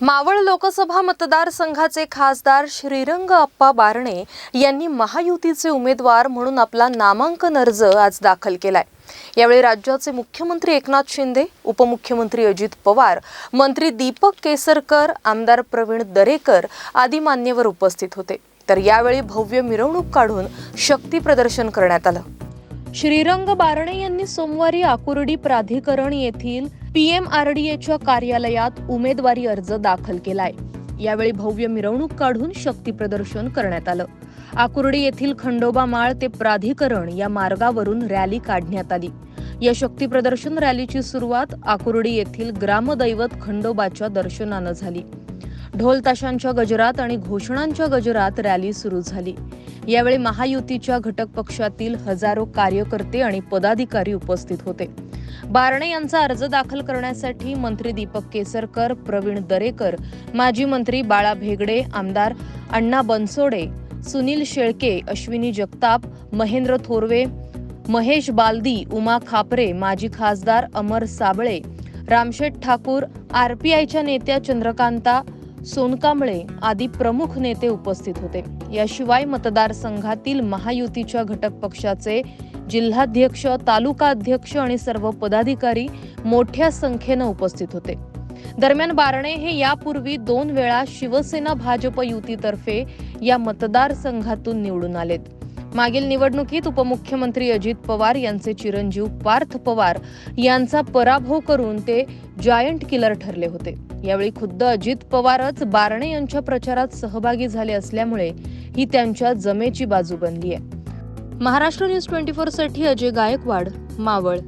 मावळ लोकसभा मतदारसंघाचे खासदार श्रीरंग अप्पा बारणे यांनी महायुतीचे उमेदवार म्हणून आपला नामांकन अर्ज आज दाखल केलाय. यावेळी राज्याचे मुख्यमंत्री एकनाथ शिंदे उपमुख्यमंत्री अजित पवार मंत्री दीपक केसरकर आमदार प्रवीण दरेकर आदी मान्यवर उपस्थित होते. तर यावेळी भव्य मिरवणूक काढून शक्ती प्रदर्शन करण्यात आलं. श्रीरंग बारणे यांनी सोमवारी आकुर्डी प्राधिकरण येथील पीएमआरडीएच्या कार्यालयात उमेदवारी अर्ज दाखल केलाय. यावेळी भव्य मिरवणूक काढून शक्ती प्रदर्शन करण्यात आलं. आकुर्डी येथील खंडोबा माळ ते प्राधिकरण या मार्गावरून रॅली काढण्यात आली. या शक्ती प्रदर्शन रॅलीची सुरुवात आकुर्डी येथील ग्रामदैवत खंडोबाच्या दर्शनानं झाली. ढोल ताशांच्या गजरात आणि घोषणांच्या गजरात रॅली सुरू झाली. यावेळी महायुतीच्या घटक पक्षातील हजारो कार्यकर्ते आणि पदाधिकारी उपस्थित होते. बारणे यांचा अर्ज दाखल करण्यासाठी मंत्री दीपक केसरकर प्रवीण दरेकर माजी मंत्री बाळा भेगडे आमदार अण्णा बनसोडे सुनील शेळके अश्विनी जगताप महेंद्र थोरवे महेश बालदी उमा खापरे माजी खासदार अमर साबळे रामशेठ ठाकूर आरपीआयच्या नेत्या चंद्रकांता सोनकांबळे आदी प्रमुख नेते उपस्थित होते. याशिवाय मतदारसंघातील महायुतीच्या घटक पक्षाचे जिल्हाध्यक्ष तालुका अध्यक्ष आणि सर्व पदाधिकारी मोठ्या संख्येनं उपस्थित होते. दरम्यान बारणे हे यापूर्वी दोन वेळा शिवसेना भाजप युतीतर्फे या मतदारसंघातून निवडून आलेत. मागील निवडणुकीत उपमुख्यमंत्री अजित पवार यांचे चिरंजीव पार्थ पवार यांचा पराभव करून ते जायंट किलर ठरले होते. यावेळी खुद्द अजित पवारच बारणे यांच्या प्रचारात सहभागी झाले असल्यामुळे ही त्यांच्या जमेची बाजू बनली आहे. महाराष्ट्र न्यूज ट्वेंटी फोरसाठी अजय गायकवाड मावळ.